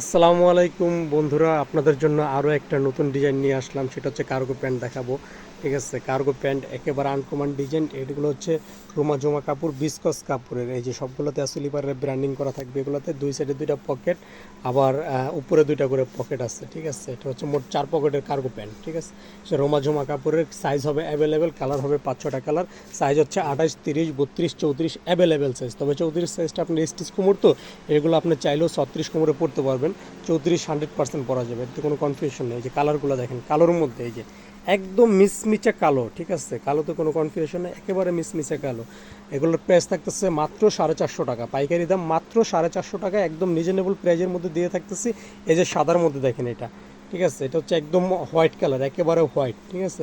আসসালামু আলাইকুম বন্ধুরা, আপনাদের জন্য আরও একটা নতুন ডিজাইন নিয়ে আসলাম, সেটা হচ্ছে কার্গো প্যান্ট দেখাবো। ঠিক আছে কার্গো প্যান্ট একেবারে আনকমন ডিজাইন এগুলো হচ্ছে রোমা জমা কাপড় বিসকস কাপড়ের এই যে সবগুলোতে স্লিপারের ব্র্যান্ডিং করা থাকবে এগুলোতে, দুই সাইডে দুইটা পকেট আবার উপরে দুইটা করে পকেট আছে, ঠিক আছে। এটা হচ্ছে মোট চার পকেটের কার্গো প্যান্ট ঠিক আছে। সে রোমা জমা কাপড়ের সাইজ হবে অ্যাভেলেবেল কালার হবে পাঁচ ছটা কালার সাইজ হচ্ছে আঠাশ, তিরিশ, বত্রিশ, চৌত্রিশ অ্যাভেলেবেল সাইজ তবে চৌত্রিশ সাইজটা আপনি স্টিচ কুমোর তো, এগুলো আপনি চাইলেও ছত্রিশ কুমোরে পড়তে পারবেন। চৌত্রিশ হান্ড্রেড পার্সেন্ট পরা যাবে, এতে কোনো কনফিউশন নেই। যে কালারগুলো দেখেন কালোর মধ্যে এই যে একদম মিসমিচে কালো, ঠিক আছে? কালোতে কোনো কনফিউশন নেই, একেবারে মিসমিচে কালো। এগুলোর প্রাইস থাকতেছে মাত্র সাড়ে চারশো টাকা। পাইকারি দাম মাত্র সাড়ে চারশো টাকা, একদম রিজনেবল প্রাইজের মধ্যে দিয়ে থাকতেছি। এই যে সাদার মধ্যে দেখেন এটা, ঠিক আছে? এটা হচ্ছে একদম হোয়াইট কালার একেবারে হোয়াইট ঠিক আছে?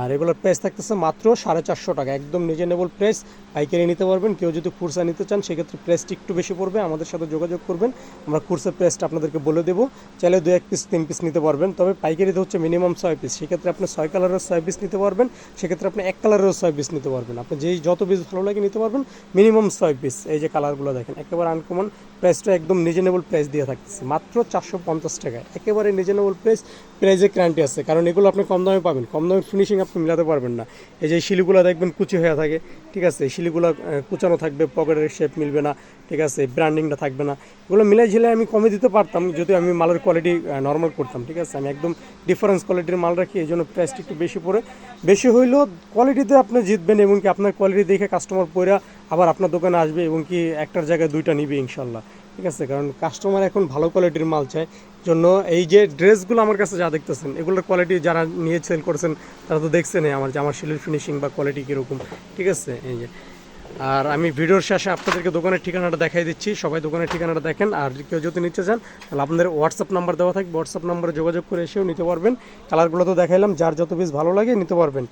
আর এগুলোর প্রাইস থাকতেছে মাত্র সাড়ে চারশো টাকা। একদম রিজনেবল প্রাইস পাইকারি নিতে পারবেন। কেউ যদি খুরসা নিতে চান, সেক্ষেত্রে প্রাইসটি একটু বেশি পড়বে। আমাদের সাথে যোগাযোগ করবেন। আমরা খুরসার প্রাইসটা আপনাদেরকে বলে দেবো। চাইলে দু এক পিস তিন পিস নিতে পারবেন। তবে পাইকারিতে হচ্ছে মিনিমাম ছয় পিস সেক্ষেত্রে আপনি ছয় কালারের ছয় পিস নিতে পারবেন। সেক্ষেত্রে আপনি এক কালারেরও ছয় পিস নিতে পারবেন। আপনি যেই, যত পিস ভালো লাগে নিতে পারবেন। মিনিমাম ছয় পিস এই যে কালারগুলো দেখেন, একেবারে আনকমন প্রাইসটা একদম রিজনেবল প্রাইস দিয়ে থাকতেছে। মাত্র চারশো পঞ্চাশ টাকায়। একেবারে রিজনেবল প্রাইস প্রাইজে গ্যারান্টি আছে। কারণ এগুলো আপনি কম দামে পাবেন। কম দামে ফিনিশিং আপনি মিলাতে পারবেন না। এই যে শিলিগুলো দেখবেন কুচি হয়ে থাকে, ঠিক আছে? শিলিগুলো কুচানো থাকবে, পকেটের শেপ মিলবে না, ঠিক আছে? ব্র্যান্ডিংটা থাকবে না। এগুলো মিলাই ঝিলে আমি কমে দিতে পারতাম, যদি আমি মালের কোয়ালিটি নর্মাল করতাম, ঠিক আছে? আমি একদম ডিফারেন্স কোয়ালিটির মাল রাখি, এই জন্য প্রাইসটা একটু বেশি পড়ে। বেশি হইলেও কোয়ালিটিতে আপনি জিতবেন, এবং কি আপনার কোয়ালিটি দেখে কাস্টমার পরে আবার আপনার দোকানে আসবে এবং কি একটার জায়গায় দুইটা নিবে ইনশাল্লাহ। ঠিক আছে? কারণ কাস্টমার এখন ভালো কোয়ালিটির মাল চায়। জন্য এই যে ড্রেসগুলো আমার কাছে যা দেখতেছেন, এগুলোর কোয়ালিটি যারা নিয়ে সেল করছেন, তারা তো দেখছেনই আমার যে আমার শিলের ফিনিশিং বা কোয়ালিটি কীরকম। ঠিক আছে? এই যে। আর আমি ভিডিওর শেষে আপনাদেরকে দোকানের ঠিকানাটা দেখাই দিচ্ছি। সবাই দোকানের ঠিকানাটা দেখেন। আর কেউ যদি নিতে চান, তাহলে আপনাদের হোয়াটসঅ্যাপ নাম্বার দেওয়া থাকবে। হোয়াটসঅ্যাপ নাম্বারে যোগাযোগ করে এসেও নিতে পারবেন। কালারগুলো তো দেখাইলাম। যার যত পিস ভালো লাগে নিতে পারবেন।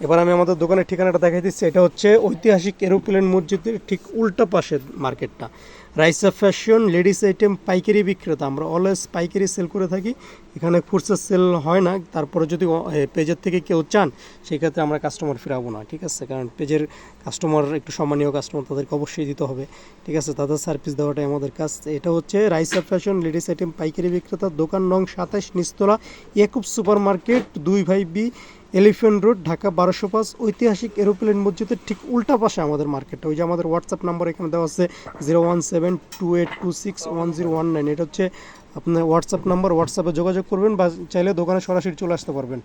এবার আমি আমাদের দোকানের ঠিকানাটা দেখাই দিচ্ছি। এটা হচ্ছে ঐতিহাসিক এরোপ্লেন মসজিদের ঠিক উল্টা পাশের মার্কেটটা। রাইসা ফ্যাশন লেডিস আইটেম পাইকারি বিক্রেতা। আমরা অলওয়েজ পাইকারি সেল করে থাকি। এখানে ফুরসা সেল হয় না। তারপরে যদি পেজের থেকে কেউ চান, সেক্ষেত্রে আমরা কাস্টমার ফিরাবো না, ঠিক আছে? কারণ পেজের কাস্টমার একটু সম্মানীয় কাস্টমার তাদেরকে অবশ্যই দিতে হবে, ঠিক আছে? তাদের সার্ভিস দেওয়াটাই আমাদের কাজ। এটা হচ্ছে রাইসা ফ্যাশন লেডিস আইটেম পাইকারি বিক্রেতা। দোকান নং সাতাশ নিস্তলা ইয়াকুব সুপার মার্কেট দুই ভাই বি এলিফেন্ট রোড, ঢাকা বারোশো পাঁচ, ঐতিহাসিক এরোপ্লেন মসজিদের ঠিক উল্টা পাশে আমাদের মার্কেটটা। ওই যে আমাদের হোয়াটসঅ্যাপ নাম্বার এখানে দেওয়া আছে zero one seven two eight two six one zero one nine এটা হচ্ছে আপনার হোয়াটসঅ্যাপ নাম্বার হোয়াটসঅ্যাপে যোগাযোগ করবেন বা চাইলে দোকানে সরাসরি চলে আসতে পারবেন।